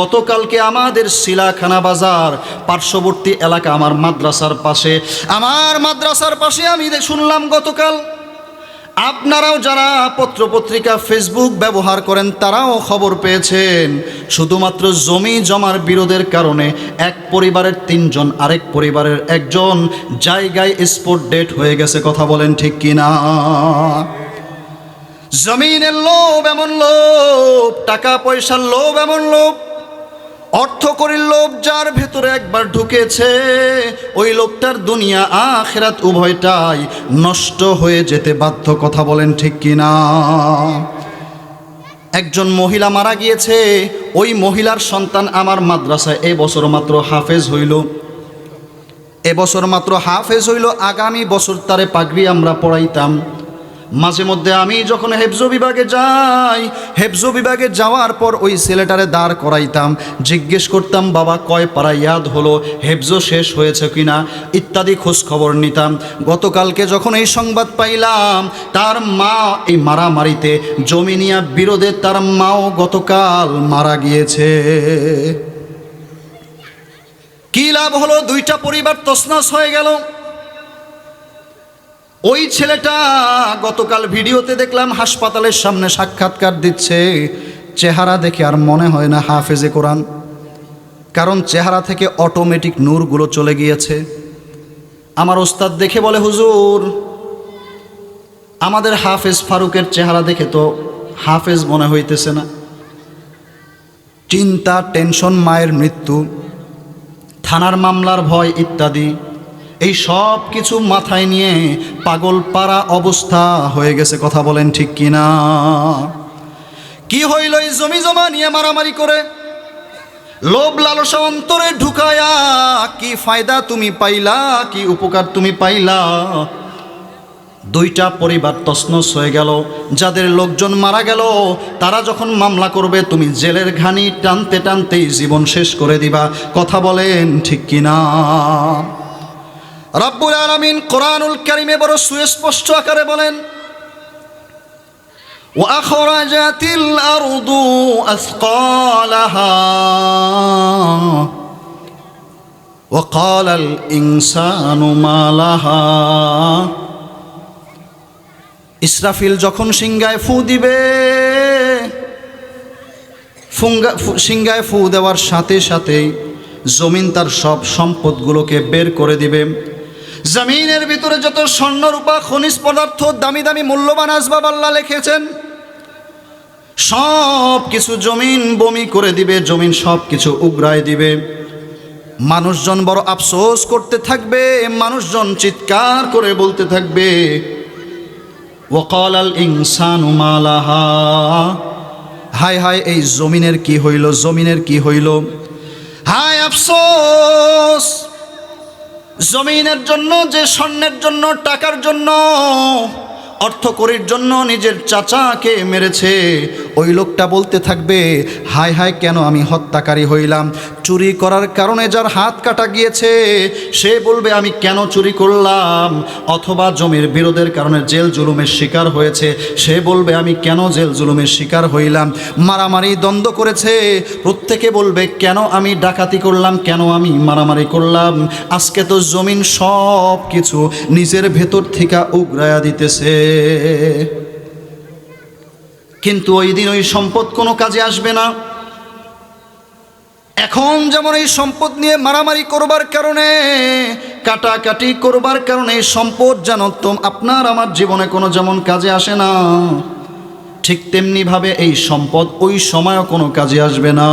গতকালকে আমাদের শিলাখানা বাজার, পার্শ্ববর্তী এলাকা আমার মাদ্রাসার পাশে। আমার মাদ্রাসার পাশে আমি শুনলাম গতকাল, আপনারাও যারা পত্রপত্রিকা ফেসবুক ব্যবহার করেন, তারাও খবর পেয়েছেন। শুধুমাত্র জমি জমার বিরোধের কারণে এক পরিবারের তিনজন, আরেক পরিবারের একজন জায়গায় স্পোর্ট ডেট হয়ে গেছে, কথা বলেন ঠিক কিনা? জমিনের লোভ এমন লোভ, টাকা পয়সার লোভ এমন লোভ অর্থ করির লোভ যার ভেতরে একবার ঢুকেছে, ওই লোকটার দুনিয়া আখেরাত উভয়টাই নষ্ট হয়ে যেতে বাধ্য, কথা বলেন ঠিক কিনা? একজন মহিলা মারা গিয়েছে, ওই মহিলার সন্তান আমার মাদ্রাসায় এবছর মাত্র হাফেজ হইল। এবছর মাত্র হাফেজ হইল, আগামী বছর তারে পাগড়ি আমরা পড়াইতাম মাঝে মধ্যে আমি যখন হেফজো বিভাগে যাই, হেফজো বিভাগে যাওয়ার পর ওই ছেলেটারে দাঁড় করাইতাম, জিজ্ঞেস করতাম, বাবা, কয় পাড়া ইয়াদ হলো? হেফজো শেষ হয়েছে কিনা? ইত্যাদি খোঁজ খবর নিতাম। গতকালকে যখন এই সংবাদ পাইলাম, তার মা এই মারামারিতে জমিনিয়া বিরোধে তার মাও গতকাল মারা গিয়েছে। কি লাভ হলো? দুইটা পরিবার তসনস হয়ে গেল। ওই ছেলেটা গতকাল ভিডিওতে দেখলাম হাসপাতালের সামনে সাক্ষাৎকার দিচ্ছে। চেহারা দেখে আর মনে হয় না হাফেজে কোরআন। কারণ চেহারা থেকে অটোমেটিক নূরগুলো চলে গিয়েছে। আমার ওস্তাদ দেখে বলে, হুজুর, আমাদের হাফেজ ফারুকের চেহারা দেখে তো হাফেজ মনে হইতেছে না। চিন্তা, টেনশন, মায়ের মৃত্যু, থানার মামলার ভয় ইত্যাদি। এই সব কিছু মাথায় নিয়ে পাগল পাড়া অবস্থা হয়ে গেছে, কথা বলেন ঠিক কিনা? কি হইল এই জমি জমা নিয়ে মারামারি করে? লোভ লালসা অন্তরে ঢুকায়া কি ফায়দা তুমি পাইলা, কি উপকার তুমি পাইলা? দুইটা পরিবার তসনস হয়ে গেল, যাদের লোকজন মারা গেল, তারা যখন মামলা করবে, তুমি জেলের ঘানি টানতে টানতেই জীবন শেষ করে দিবা, কথা বলেন ঠিক কিনা? রব্বুল আলামিন কোরআনুল কারিমে বড় সুস্পষ্ট আকারে বলেন وأخرجت الأرض أثقالها وقال الإنسان ما لها ইসরাফিল যখন সিংগায় ফু দিবে ফুঙ্গা ফু- সিংগায় ফু দেওয়ার সাথে সাথেই জমিন তার সব সম্পদগুলোকে বের করে দিবে জমিনের ভিতরে যত স্বর্ণ রূপা খনিজ পদার্থ, দামি দামি মূল্যবান আসবাব আল্লাহ লিখেছেন সব কিছু জমিন বমি করে দিবে, জমিন সব কিছু উগরায় দিবে। মানুষজন বড় আফসোস করতে থাকবে, মানুষজন চিৎকার করে বলতে থাকবে ওকাল আল ইনসানু মালাহা। হায় হায়, এই জমিনের কি হইল, জমিনের কি হইল? হায় আফসোস! জমিনের জন্য যে স্বর্ণের জন্য টাকার জন্য অর্থকরির জন্য নিজের চাচাকে মেরেছে। ওই লোকটা বলতে থাকবে হায় হায় কেন আমি হত্যাকারী হইলাম? চুরি করার কারণে যার হাত কাটা গিয়েছে, সে বলবে, আমি কেন চুরি করলাম? অথবা জমির বিরোধের কারণে জেল জুলুমের শিকার হয়েছে, সে বলবে, আমি কেন জেল জুলুমের শিকার হইলাম? মারামারি দ্বন্দ্ব করেছে। প্রত্যেকে বলবে, কেন আমি ডাকাতি করলাম? কেন আমি মারামারি করলাম? আজকে তো জমিন সব কিছু নিজের ভেতর থেকে উগরায়া দিতেছে। কিন্তু ওই দিন ওই সম্পদ কোনো কাজে আসবে না। এখন যেমন এই সম্পদ নিয়ে মারামারি করবার কারণে, কাটাকাটি করবার কারণে এই সম্পদ যেন আপনার আমার জীবনে কোনো যেমন কাজে আসে না, ঠিক তেমনিভাবে এই সম্পদ ওই সময়ও কোনো কাজে আসবে না।